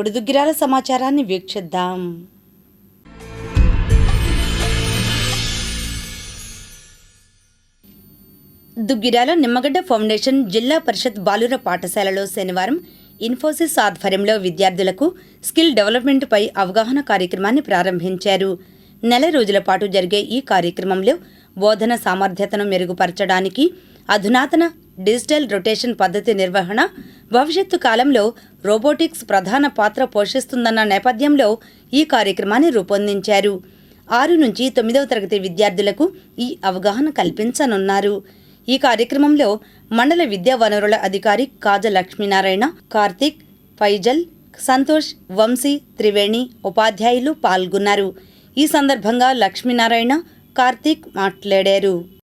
ఇప్పుడు దుగ్గిరాల సమాచారాన్ని వీక్షిద్దాం. దుగ్గిరాల నిమ్మగడ్డ ఫౌండేషన్ జిల్లా పరిషత్ బాలుర పాఠశాలలో శనివారం ఇన్ఫోసిస్ ఆధ్వర్యంలో విద్యార్థులకు స్కిల్ డెవలప్మెంట్పై అవగాహన కార్యక్రమాన్ని ప్రారంభించారు. నెల రోజుల పాటు జరిగే ఈ కార్యక్రమంలో బోధన సామర్థ్యతను మెరుగుపరచడానికి అధునాతన డిజిటల్ రొటేషన్ పద్ధతి నిర్వహణ భవిష్యత్తు కాలంలో రోబోటిక్స్ ప్రధాన పాత్ర పోషిస్తుందన్న నేపథ్యంలో ఈ కార్యక్రమాన్ని రూపొందించారు. ఆరు నుంచి తొమ్మిదవ తరగతి విద్యార్థులకు ఈ అవగాహన కల్పించనున్నారు. ఈ కార్యక్రమంలో మండల విద్యా వనరుల అధికారి కాజ లక్ష్మీనారాయణ కార్తిక్ ఫైజల్ సంతోష్ వంశీ త్రివేణి ఉపాధ్యాయులు పాల్గొన్నారు. ఈ సందర్భంగా లక్ష్మీనారాయణ కార్తిక్ మాట్లాడారు.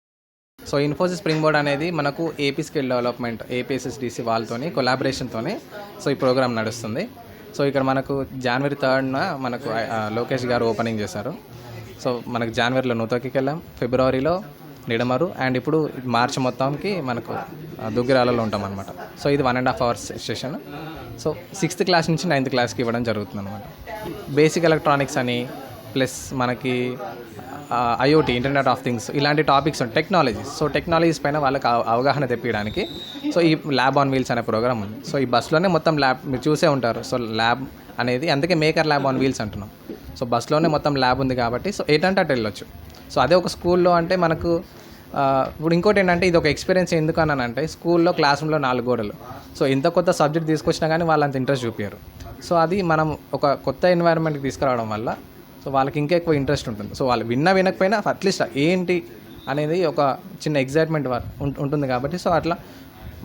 సో ఇన్ఫోసిస్ స్ప్రింగ్ బోర్డ్ అనేది మనకు ఏపీ స్కిల్ డెవలప్మెంట్ ఏపీఎస్ఎస్డిసి వాళ్ళతోని కొలాబరేషన్తోని సో ఈ ప్రోగ్రామ్ నడుస్తుంది. సో ఇక్కడ మనకు జనవరి థర్డ్న మనకు లోకేష్ గారు ఓపెనింగ్ చేశారు. సో మనకు జనవరిలో నూతోకి వెళ్ళాం ఫిబ్రవరిలో నిడమరు అండ్ ఇప్పుడు మార్చి మొత్తంకి మనకు దుగ్గిరాలలో ఉంటాం అనమాట సో ఇది one and half hours session so sixth class నుంచి నైన్త్ క్లాస్కి ఇవ్వడం జరుగుతుంది అనమాట బేసిక్ ఎలక్ట్రానిక్స్ అని ప్లస్ మనకి ఐఓటీ ఇంటర్నెట్ ఆఫ్ థింగ్స్ ఇలాంటి టాపిక్స్ ఉంటాయి. టెక్నాలజీస్ సో టెక్నాలజీస్ పైన వాళ్ళకి అవగాహన తెప్పించడానికి సో ఈ ల్యాబ్ ఆన్ వీల్స్ అనే ప్రోగ్రామ్ ఉంది. సో ఈ బస్సులోనే మొత్తం ల్యాబ్ మీరు చూసే ఉంటారు. సో ల్యాబ్ అనేది అందుకే మేకర్ ల్యాబ్ ఆన్ వీల్స్ అంటున్నాం. సో బస్సులోనే మొత్తం ల్యాబ్ ఉంది కాబట్టి సో ఏంటంటే అటు వెళ్ళొచ్చు. సో అదే ఒక స్కూల్లో అంటే మనకు ఇప్పుడు ఇంకోటి ఏంటంటే ఇది ఒక ఎక్స్పీరియన్స్ ఎందుకు అన్నానంటే స్కూల్లో క్లాస్ రూమ్లో నాలుగు గోడలు. సో ఇంత కొత్త సబ్జెక్ట్ తీసుకొచ్చినా కానీ వాళ్ళు అంత ఇంట్రెస్ట్ చూపించారు సో అది మనం ఒక కొత్త ఎన్వైరన్మెంట్కి తీసుకురావడం వల్ల సో వాళ్ళకి ఇంకా ఎక్కువ ఇంట్రెస్ట్ ఉంటుంది. సో వాళ్ళు విన్నా వినకపోయినా అట్లీస్ట్ ఏంటి అనేది ఒక చిన్న ఎగ్జైట్మెంట్ ఉంటుంది కాబట్టి సో అట్లా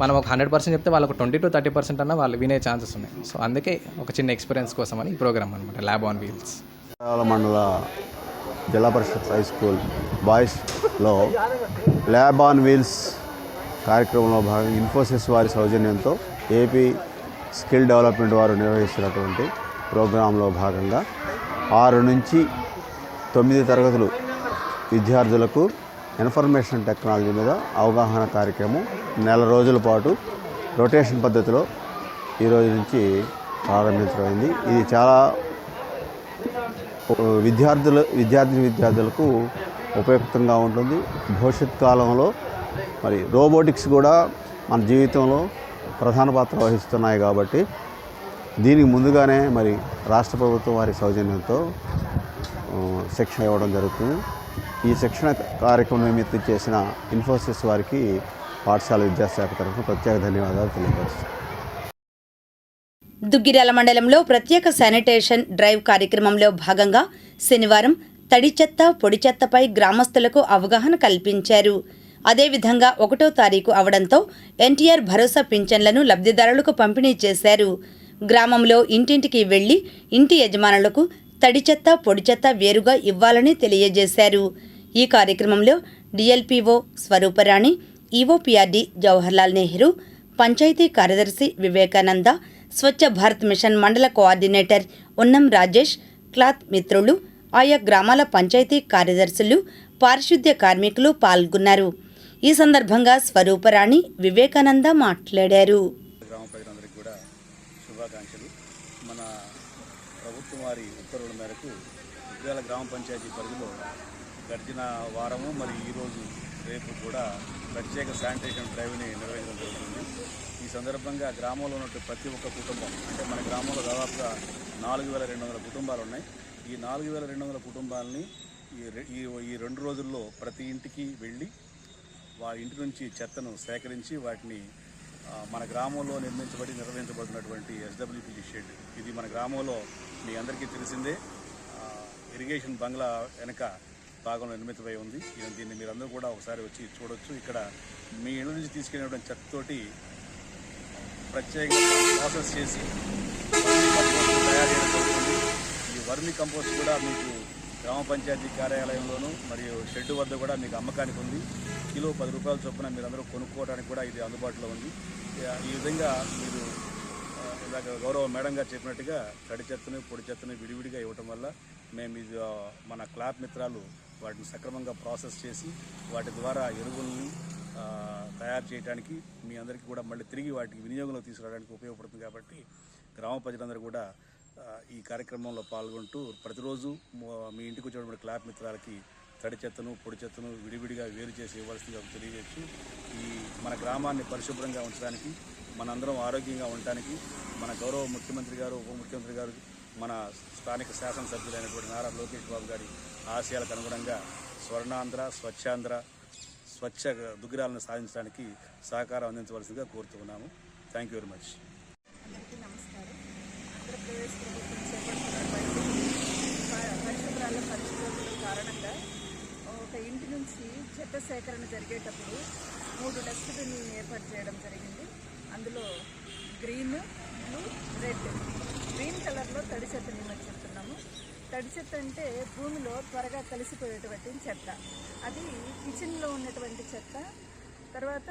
మనం ఒక హండ్రెడ్ పర్సెంట్ చెప్తే వాళ్ళకు ట్వంటీ టు థర్టీ పర్సెంట్ అన్న వాళ్ళు వినే ఛాన్సెస్ ఉన్నాయి. సో అందుకే ఒక చిన్న ఎక్స్పీరియన్స్ కోసం అని ఈ ప్రోగ్రామ్ అనమాట lab on wheels Mandal Zilla Parishad high school బాయ్స్లో lab on wheels కార్యక్రమంలో భాగంగా ఇన్ఫోసిస్ వారి సౌజన్యంతో ఏపీ స్కిల్ డెవలప్మెంట్ వారు నిర్వహిస్తున్నటువంటి ప్రోగ్రాంలో భాగంగా ఆరు నుంచి తొమ్మిది తరగతులు విద్యార్థులకు ఇన్ఫర్మేషన్ టెక్నాలజీ మీద అవగాహన కార్యక్రమం నెల రోజుల పాటు రొటేషన్ పద్ధతిలో ఈరోజు నుంచి ప్రారంభించడమైంది ఇది చాలా విద్యార్థులు విద్యార్థి విద్యార్థులకు ఉపయుక్తంగా ఉంటుంది. భవిష్యత్ కాలంలో మరి రోబోటిక్స్ కూడా మన జీవితంలో ప్రధాన పాత్ర వహిస్తున్నాయి కాబట్టి దీనికి ముందుగానే మరి రాష్ట్ర ప్రభుత్వం వారి సౌజన్యంతో శిక్షణ ఇవ్వడం జరుగుతుంది. ఈ శిక్షణ కార్యక్రమం నిమిత్తం చేసిన ఇన్ఫోసిస్ వారికి పాఠశాల విద్యాశాఖ తరఫున ప్రత్యేక ధన్యవాదాలు తెలియపరుస్తాను దుగ్గిరాల మండలంలో ప్రత్యేక శానిటేషన్ డ్రైవ్ కార్యక్రమంలో భాగంగా శనివారం తడి చెత్త పొడి చెత్తపై గ్రామస్తులకు అవగాహన కల్పించారు. అదేవిధంగా ఒకటో తారీఖు అవడంతో ఎన్టీఆర్ భరోసా పింఛన్లను లబ్ధిదారులకు పంపిణీ చేశారు. గ్రామంలో ఇంటింటికి వెళ్ళి ఇంటి యజమానులకు తడి చెత్త పొడి చెత్త వేరుగా ఇవ్వాలని తెలియజేశారు. ఈ కార్యక్రమంలో డిఎల్పిఓ స్వరూపరాణి ఈఓపిఆర్డి జవహర్లాల్ నెహ్రూ పంచాయతీ కార్యదర్శి Vivekananda Swachh Bharat mission Mandal coordinator Unnam Rajesh cloth మిత్రులు ఆయా గ్రామాల పంచాయతీ కార్యదర్శులు పారిశుద్ధ్య కార్మికులు పాల్గొన్నారు. ఈ సందర్భంగా స్వరూపరాణి వివేకానంద మాట్లాడారు గ్రామ ప్రజలందరికీ కూడా శుభాకాంక్షలు మన ప్రభుత్వం వారి ఉత్తర్వుల మేరకు ఉద్యాల గ్రామ పంచాయతీ పరిధిలో గడిచిన వారము మరి ఈరోజు రేపు కూడా ప్రత్యేక శానిటేషన్ డ్రైవ్ని నిర్వహించడం జరుగుతుంది. ఈ సందర్భంగా గ్రామంలో ఉన్నటువంటి ప్రతి ఒక్క కుటుంబం అంటే మన గ్రామంలో దాదాపుగా నాలుగు వేల రెండు వందల కుటుంబాలు ఉన్నాయి. ఈ నాలుగు వేల రెండు వందల కుటుంబాలని ఈ రె- ఈ ఈ రెండు రోజుల్లో ప్రతి ఇంటికి వెళ్ళి వారి ఇంటి నుంచి చెత్తను సేకరించి వాటిని మన గ్రామంలో నిర్మించబడి నిర్వహించబడినటువంటి ఎస్డబ్ల్యూపీజీ షెడ్. ఇది మన గ్రామంలో మీ అందరికీ తెలిసిందే. ఇరిగేషన్ బంగ్లా వెనక భాగంలో నిర్మితమై ఉంది. దీన్ని మీరందరూ కూడా ఒకసారి వచ్చి చూడొచ్చు. ఇక్కడ మీ ఇళ్ళ నుంచి తీసుకెళ్ళినటువంటి చెత్తతోటి ప్రత్యేకంగా ప్రాసెస్ చేసి తయారు చేయడం ఈ వర్మీ కంపోస్ట్ కూడా మీకు గ్రామ పంచాయతీ కార్యాలయంలోను మరియు షెడ్ వద్ద కూడా మీకు అమ్మకానికి ఉంది. కిలో పది రూపాయల చొప్పున మీరందరూ కొనుక్కోవడానికి కూడా ఇది అందుబాటులో ఉంది. ఈ విధంగా మీరు ఇందాక గౌరవ మేడం గారు చెప్పినట్టుగా తడి చెత్తను పొడి చెత్తను విడివిడిగా ఇవ్వటం వల్ల మేము ఇది మన క్లాప్ మిత్రాలు వాటిని సక్రమంగా ప్రాసెస్ చేసి వాటి ద్వారా ఎరువుల్ని తయారు చేయడానికి మీ అందరికీ కూడా మళ్ళీ తిరిగి వాటికి వినియోగంలో తీసుకురావడానికి ఉపయోగపడుతుంది కాబట్టి గ్రామ ప్రజలందరూ కూడా ఈ కార్యక్రమంలో పాల్గొంటూ ప్రతిరోజు మీ ఇంటికి వచ్చేటువంటి క్లాప్ మిత్రాలకి తడి చెత్తను పొడి చెత్తను విడివిడిగా వేరు చేసి ఇవ్వాల్సిందిగా తెలియజేయచ్చు ఈ మన గ్రామాన్ని పరిశుభ్రంగా ఉంచడానికి మనందరం ఆరోగ్యంగా ఉండటానికి మన గౌరవ ముఖ్యమంత్రి గారు ఉప ముఖ్యమంత్రి గారు మన స్థానిక శాసనసభ్యులైనటువంటి నారా లోకేష్ బాబు గారి ఆశయాలకు అనుగుణంగా స్వర్ణాంధ్ర స్వచ్ఛాంధ్ర స్వచ్ఛ దుగ్గిరాలను సాధించడానికి సహకారం అందించవలసిందిగా కోరుతున్నాము థ్యాంక్ యూ వెరీ మచ్ అందరికీ నమస్కారం. ఆంధ్రప్రదేశ్ ప్రభుత్వం చేపడుతున్నటువంటి పరిశుభ్రాల పరిశుభ్రతల కారణంగా ఒక ఇంటి నుంచి చెత్త సేకరణ జరిగేటప్పుడు మూడు డస్ట్బిన్లు ఏర్పాటు చేయడం జరిగింది. అందులో గ్రీన్ బ్లూ రెడ్. గ్రీన్ కలర్లో తడి చెత్త చెప్తున్నాము. తడి చెత్త అంటే భూమిలో త్వరగా కలిసిపోయేటువంటి చెత్త. అది కిచెన్లో ఉన్నటువంటి చెత్త. తర్వాత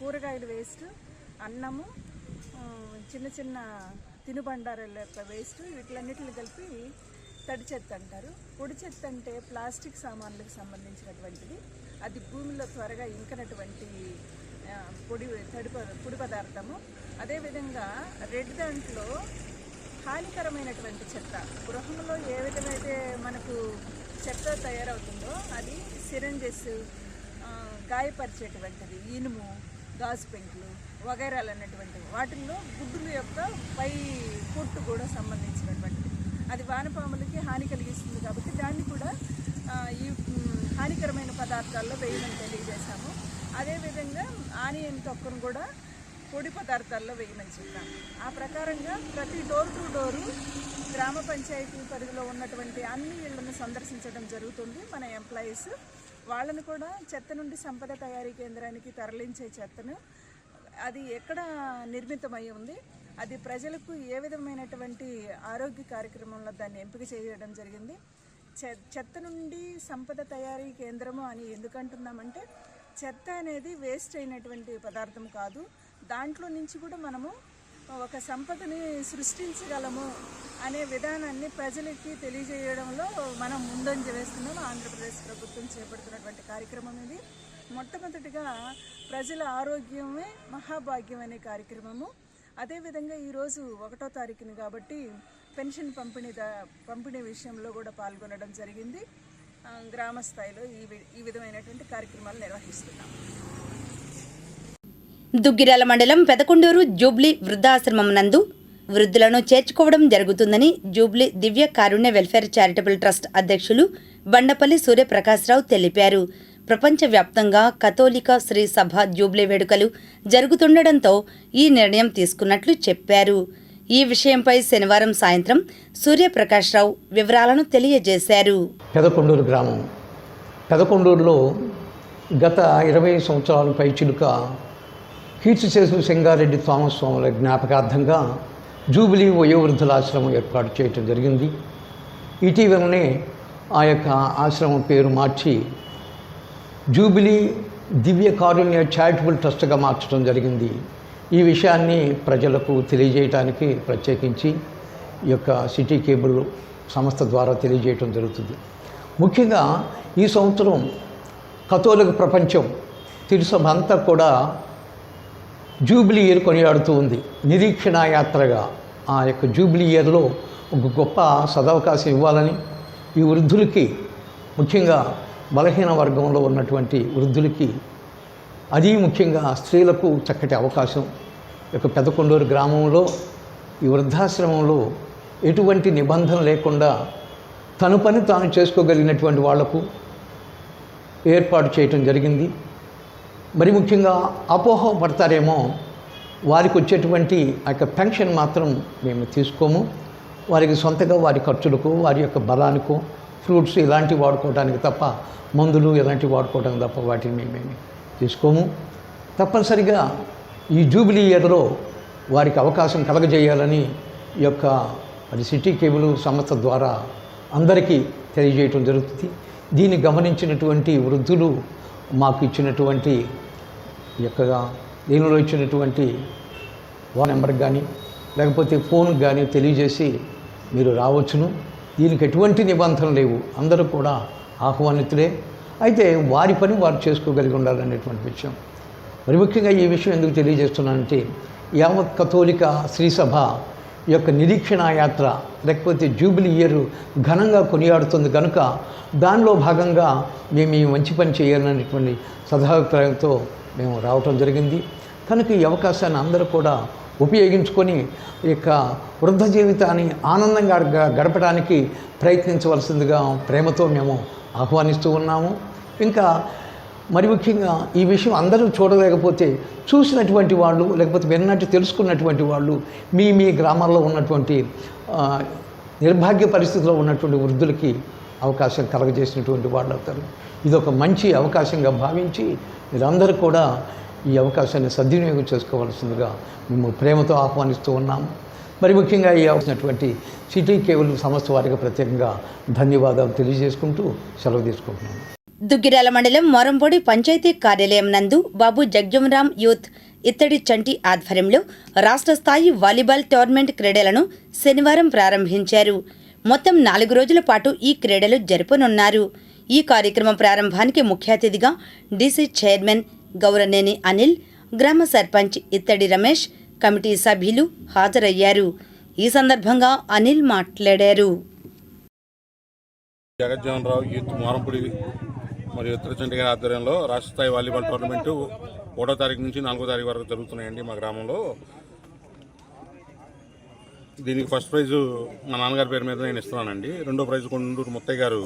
కూరగాయల వేస్ట్ అన్నము చిన్న చిన్న తినుబండారాల యొక్క వేస్ట్ వీటిలన్నిటిని కలిపి తడి చెత్త అంటారు. పొడి చెత్త అంటే ప్లాస్టిక్ సామాన్లకు సంబంధించినటువంటిది. అది భూమిలో త్వరగా ఇంకనటువంటి పొడి తడి పొడి పదార్థము. అదేవిధంగా రెడ్ దాంట్లో హానికరమైనటువంటి చెత్త. గృహంలో ఏ విధమైతే మనకు చెత్త తయారవుతుందో అది సిరంజెస్ గాయపరిచేటువంటిది ఇనుము గాజు పెంకులు వగైరాలు అన్నటువంటివి వాటిల్లో గుడ్డుల యొక్క పై పొట్టు కూడా సంబంధించినటువంటిది. అది వానపాములకి హాని కలిగిస్తుంది కాబట్టి దాన్ని కూడా ఈ హానికరమైన పదార్థాల్లో వేయమని తెలియజేశాము. అదేవిధంగా ఆనియన్ తొక్కను కూడా పొడి పదార్థాల్లో వేయమని చెప్పాం ఆ ప్రకారంగా ప్రతి డోర్ టు డోరు గ్రామ పంచాయతీ పరిధిలో ఉన్నటువంటి అన్ని ఇళ్ళను సందర్శించడం జరుగుతుంది. మన ఎంప్లాయీస్ వాళ్ళను కూడా చెత్త నుండి సంపద తయారీ కేంద్రానికి తరలించే చెత్తను అది ఎక్కడ నిర్మితమై ఉంది అది ప్రజలకు ఏ విధమైనటువంటి ఆరోగ్య కార్యక్రమంలో దాన్ని ఎంపిక చేయడం జరిగింది చె- చెత్త నుండి సంపద తయారీ కేంద్రము అని ఎందుకంటున్నామంటే చెత్త అనేది వేస్ట్ అయినటువంటి పదార్థం కాదు. దాంట్లో నుంచి కూడా మనము ఒక సంపదని సృష్టించగలము అనే విధానాన్ని ప్రజలకి తెలియజేయడంలో మనం ముందంజ వేస్తున్నాం. ఆంధ్రప్రదేశ్ ప్రభుత్వం చేపడుతున్నటువంటి కార్యక్రమం ఇది. మొట్టమొదటిగా ప్రజల ఆరోగ్యమే మహాభాగ్యం అనే కార్యక్రమము. అదేవిధంగా ఈరోజు ఒకటో తారీఖుని కాబట్టి పెన్షన్ పంపిణీ దా- పంపిణీ విషయంలో కూడా పాల్గొనడం జరిగింది. గ్రామ స్థాయిలో ఈ ఈ విధమైనటువంటి కార్యక్రమాలు నిర్వహిస్తున్నాం. దుగ్గిరాల మండలం పెదకొండూరు జూబ్లీ వృద్ధాశ్రమం నందు వృద్ధులను చేర్చుకోవడం జరుగుతుందని jubilee Divya Karunya welfare charitable trust అధ్యక్షులు బండపల్లి సూర్యప్రకాశ్రావు తెలిపారు. ప్రపంచవ్యాప్తంగా కథోలిక శ్రీ సభ జూబ్లీ వేడుకలు జరుగుతుండటంతో ఈ నిర్ణయం తీసుకున్నట్లు చెప్పారు. ఈ విషయంపై శనివారం సాయంత్రం సూర్యప్రకాశ్రావు వివరాలను తెలియజేశారు. పెదకొండూరు గ్రామం. పెదకొండూరులో గత ఇరవై సంవత్సరాల కీర్తి కీర్తిశేషు సింగారెడ్డి థామస్ స్వాముల జ్ఞాపకార్థంగా జూబిలీ వయోవృద్ధుల ఆశ్రమం ఏర్పాటు చేయటం జరిగింది. ఇటీవలనే ఆ యొక్క ఆశ్రమం పేరు మార్చి జూబిలీ దివ్య కారుణ్య చారిటబుల్ ట్రస్ట్గా మార్చడం జరిగింది. ఈ విషయాన్ని ప్రజలకు తెలియజేయటానికి ప్రత్యేకించి ఈ యొక్క సిటీ కేబుల్ సంస్థ ద్వారా తెలియజేయటం జరుగుతుంది. ముఖ్యంగా ఈ సంవత్సరం కథోలిక ప్రపంచం తిరుసభ అంతా కూడా జూబిలీ ఇయర్ కొనియాడుతూ ఉంది. నిరీక్షణ యాత్రగా ఆ యొక్క జూబిలీ ఇయర్లో ఒక గొప్ప సదవకాశం ఇవ్వాలని ఈ వృద్ధులకి ముఖ్యంగా బలహీన వర్గంలో ఉన్నటువంటి వృద్ధులకి అది ముఖ్యంగా స్త్రీలకు చక్కటి అవకాశం యొక్క పెదకొండూరు గ్రామంలో ఈ వృద్ధాశ్రమంలో ఎటువంటి నిబంధన లేకుండా తను పని తాను చేసుకోగలిగినటువంటి వాళ్ళకు ఏర్పాటు చేయటం జరిగింది. మరి ముఖ్యంగా అపోహ పడతారేమో వారికి వచ్చేటువంటి ఆ యొక్క పెన్షన్ మాత్రం మేము తీసుకోము. వారికి సొంతగా వారి ఖర్చులకు వారి యొక్క బలానికో ఫ్రూట్స్ ఇలాంటివి వాడుకోవడానికి తప్ప మందులు ఇలాంటివి వాడుకోవడానికి తప్ప వాటిని మేమేమి తీసుకోము. తప్పనిసరిగా ఈ జూబిలీ ఇయర్లో వారికి అవకాశం కలగజేయాలని ఈ యొక్క మరి సిటీ కేబుల్ సంస్థ ద్వారా అందరికీ తెలియజేయటం జరుగుతుంది. దీన్ని గమనించినటువంటి వృద్ధులు మాకు ఇచ్చినటువంటి యొక్క దీనిలో ఇచ్చినటువంటి ఫోన్ నెంబర్కి కానీ లేకపోతే ఫోన్కి కానీ తెలియజేసి మీరు రావచ్చును. దీనికి ఎటువంటి నిబంధనలు లేవు. అందరూ కూడా ఆహ్వానితులే. అయితే వారి పని వారు చేసుకోగలిగి ఉండాలనేటువంటి విషయం. మరి ముఖ్యంగా ఈ విషయం ఎందుకు తెలియజేస్తున్నానంటే యావత్ కథోలిక శ్రీసభ యొక్క నిరీక్షణ యాత్ర లేకపోతే జూబిలీ ఇయర్ ఘనంగా కొనియాడుతుంది కనుక దానిలో భాగంగా మేము ఈ మంచి పని చేయాలనేటువంటి సదాభిప్రాయంతో మేము రావటం జరిగింది. కనుక ఈ అవకాశాన్ని అందరూ కూడా ఉపయోగించుకొని యొక్క వృద్ధ జీవితాన్ని ఆనందంగా గడపడానికి ప్రయత్నించవలసిందిగా ప్రేమతో మేము ఆహ్వానిస్తూ ఉన్నాము. ఇంకా మరి ముఖ్యంగా ఈ విషయం అందరూ చూడలేకపోతే చూసినటువంటి వాళ్ళు లేకపోతే విన్నట్టు తెలుసుకున్నటువంటి వాళ్ళు మీ మీ గ్రామాల్లో ఉన్నటువంటి నిర్భాగ్య పరిస్థితిలో ఉన్నటువంటి వృద్ధులకి అవకాశం కలగజేసినటువంటి వాళ్ళు అవుతారు. ఇది ఒక మంచి అవకాశంగా భావించి మీరందరూ కూడా ఈ అవకాశాన్ని సద్వినియోగం చేసుకోవాల్సిందిగా మేము ప్రేమతో ఆహ్వానిస్తూ ఉన్నాము. మరి ముఖ్యంగా ఈ అవసినటువంటి సిటీ కేబుల్ సంస్థ వారికి ప్రత్యేకంగా ధన్యవాదాలు తెలియజేసుకుంటూ సెలవు తీసుకుంటున్నాను. దుగ్గిరాల మండలం మొరంపొడి పంచాయతీ కార్యాలయం నందు బాబు జగ్జంరామ్ యూత్ ఇత్తడి చంటి ఆధ్వర్యంలో రాష్ట్ర స్థాయి వాలీబాల్ టోర్నమెంట్ క్రీడలను శనివారం ప్రారంభించారు. మొత్తం నాలుగు రోజుల పాటు ఈ క్రీడలు జరుపనున్నారు. ఈ కార్యక్రమం ప్రారంభానికి ముఖ్య అతిథిగా డీసీ చైర్మన్ గౌరనేని అనిల్ గ్రామ సర్పంచ్ ఇత్తడి రమేష్ కమిటీ సభ్యులు హాజరయ్యారు. ఈ సందర్భంగా అనిల్ మాట్లాడారు. జగజ్జీవన్ రావు యూత్ మారంపూడి మరియు ఉత్తరచండి గారి ఆధ్వర్యంలో రాష్ట్ర స్థాయి వాలీబాల్ టోర్నమెంటు ఒకటో తారీఖు నుంచి నాలుగో తారీఖు వరకు జరుగుతున్నాయండి మా గ్రామంలో. దీనికి ఫస్ట్ ప్రైజు మా నాన్నగారి పేరు మీద నేను ఇస్తున్నానండి. రెండో ప్రైజు కొండూరు ముత్తయ్య గారు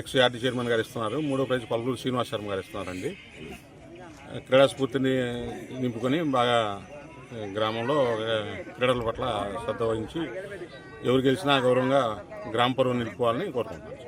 ఎక్స్ ఆర్టీ చైర్మన్ గారు ఇస్తున్నారు. మూడో ప్రైజు పల్గూరు శ్రీనివాస్ శర్మ గారు ఇస్తున్నారండి. క్రీడా స్ఫూర్తిని నింపుకొని బాగా గ్రామంలో క్రీడల పట్ల శ్రద్ధ వహించి ఎవరు గెలిచినా గౌరవంగా గ్రామ పరువు నిలుపుకోవాలని కోరుకుంటున్నాను.